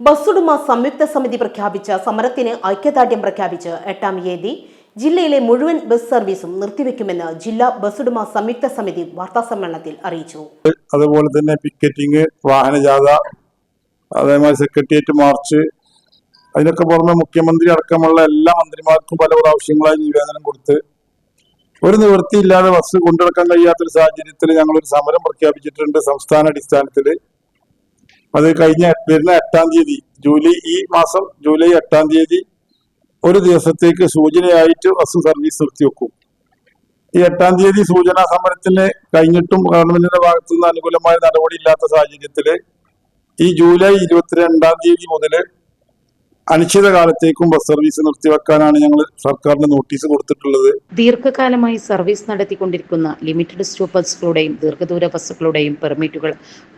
ബസ്സുടമ സംയുക്ത സമിതി പ്രഖ്യാപിച്ച സമരത്തിന് ഐക്യദാർഢ്യം പ്രഖ്യാപിച്ച് എട്ടാം തീയതി ജില്ലയിലെ മുഴുവൻ ബസ് സർവീസും നിർത്തിവെക്കുമെന്ന് ജില്ലാ ബസ്സുടമ സംയുക്ത സമിതി വാർത്താസമ്മേളനത്തിൽ അറിയിച്ചു. അതുപോലെ തന്നെ പിക്കറ്റിംഗ് വാഹനജാഥ അതേമാതിരി സെക്രട്ടേറിയറ്റ് മാർച്ച് അതിനൊക്കെ പുറമെ മുഖ്യമന്ത്രി അടക്കമുള്ള എല്ലാ മന്ത്രിമാർക്കും പല പ്രാവശ്യങ്ങളായി നിവേദനം കൊടുത്ത് ഒരു നിവൃത്തിയില്ലാതെ ബസ് കൊണ്ടുനടക്കാൻ കഴിയാത്തൊരു സാഹചര്യത്തിൽ ഞങ്ങളൊരു സമരം പ്രഖ്യാപിച്ചിട്ടുണ്ട് സംസ്ഥാന അടിസ്ഥാനത്തിൽ അത് കഴിഞ്ഞ വരുന്ന എട്ടാം തീയതി ജൂലൈ ഈ മാസം ജൂലൈ എട്ടാം തീയതി ഒരു ദിവസത്തേക്ക് സൂചനയായിട്ട് ബസ് സർവീസ് നിർത്തിവെക്കും. ഈ എട്ടാം തീയതി സൂചനാ സമരത്തിന് കഴിഞ്ഞിട്ടും ഗവൺമെന്റിന്റെ ഭാഗത്തുനിന്ന് അനുകൂലമായ നടപടി ഇല്ലാത്ത സാഹചര്യത്തിൽ ഈ ജൂലൈ ഇരുപത്തിരണ്ടാം തീയതി മുതൽ അനിശ്ചിതകാലത്തേക്കും ബസ് സർവീസ് നിർത്തിവെക്കാനാണ് ഞങ്ങൾ സർക്കാരിന് നോട്ടീസ് കൊടുത്തിട്ടുള്ളത്. ദീർഘകാലമായി സർവീസ് നടത്തിക്കൊണ്ടിരിക്കുന്ന ലിമിറ്റഡ് സ്റ്റോപ്പ് ബസ്സുകളുടെയും ദീർഘദൂര ബസ്സുകളുടെയും പെർമിറ്റുകൾ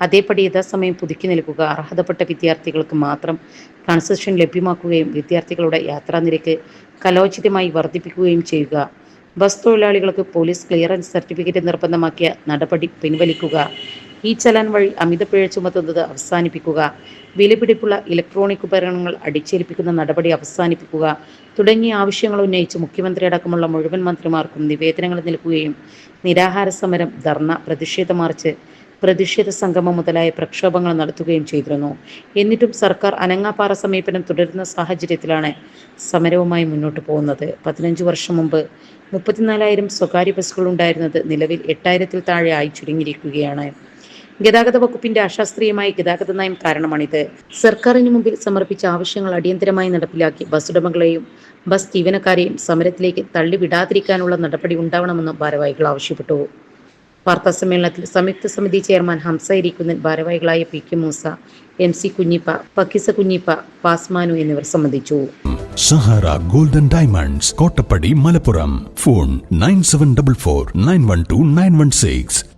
അതേപടി യഥാസമയം പുതുക്കി നൽകുക അർഹതപ്പെട്ട വിദ്യാർത്ഥികൾക്ക് മാത്രം കൺസെഷൻ ലഭ്യമാക്കുകയും വിദ്യാർത്ഥികളുടെ യാത്രാനിരക്ക് കലോചിതമായി വർദ്ധിപ്പിക്കുകയും ചെയ്യുക. ബസ് തൊഴിലാളികൾക്ക് പോലീസ് ക്ലിയറൻസ് സർട്ടിഫിക്കറ്റ് നിർബന്ധമാക്കിയ നടപടി പിൻവലിക്കുക. ഈ ചലാൻ വഴി അമിത പിഴ ചുമത്തുന്നത് അവസാനിപ്പിക്കുക. വിലപിടിപ്പുള്ള ഇലക്ട്രോണിക് ഉപകരണങ്ങൾ അടിച്ചേൽപ്പിക്കുന്ന നടപടി അവസാനിപ്പിക്കുക. തുടങ്ങിയ ആവശ്യങ്ങൾ ഉന്നയിച്ച് മുഖ്യമന്ത്രി അടക്കമുള്ള മുഴുവൻ മന്ത്രിമാർക്കും നിവേദനങ്ങൾ നൽകുകയും നിരാഹാര സമരം ധർണ പ്രതിഷേധ മാർച്ച് പ്രതിഷേധ സംഗമം മുതലായ പ്രക്ഷോഭങ്ങൾ നടത്തുകയും ചെയ്തിരുന്നു. എന്നിട്ടും സർക്കാർ അനങ്ങാപ്പാറ സമീപനം തുടരുന്ന സാഹചര്യത്തിലാണ് സമരവുമായി മുന്നോട്ട് പോകുന്നത്. പതിനഞ്ച് വർഷം മുമ്പ് മുപ്പത്തിനാലായിരം സ്വകാര്യ ബസ്സുകൾ ഉണ്ടായിരുന്നത് നിലവിൽ എട്ടായിരത്തിൽ താഴെ ആയി ചുരുങ്ങിയിരിക്കുകയാണ്. ഗതാഗത വകുപ്പിന്റെ അശാസ്ത്രീയമായ ഗതാഗത നയം കാരണമാണിത്. സർക്കാരിന് മുമ്പിൽ സമർപ്പിച്ച ആവശ്യങ്ങൾ അടിയന്തരമായി നടപ്പിലാക്കി ബസ് ഉടമകളെയും ബസ് ജീവനക്കാരെയും സമരത്തിലേക്ക് തള്ളിവിടാതിരിക്കാനുള്ള നടപടി ഉണ്ടാവണമെന്ന് ഭാരവാഹികൾ ആവശ്യപ്പെട്ടു. വാർത്താ സമ്മേളനത്തിൽ സംയുക്ത സമിതി ചെയർമാൻ ഹംസ ഇരിക്കുന്നൻ ഭാരവാഹികളായ P K Moosa M C Kunjippa പക്കിസ Kunhippa പാസ്മാനു എന്നിവർ സംബന്ധിച്ചു. Sahara golden diamonds Kottappadi Malappuram. Phone nine seven double four nine one two nine one six.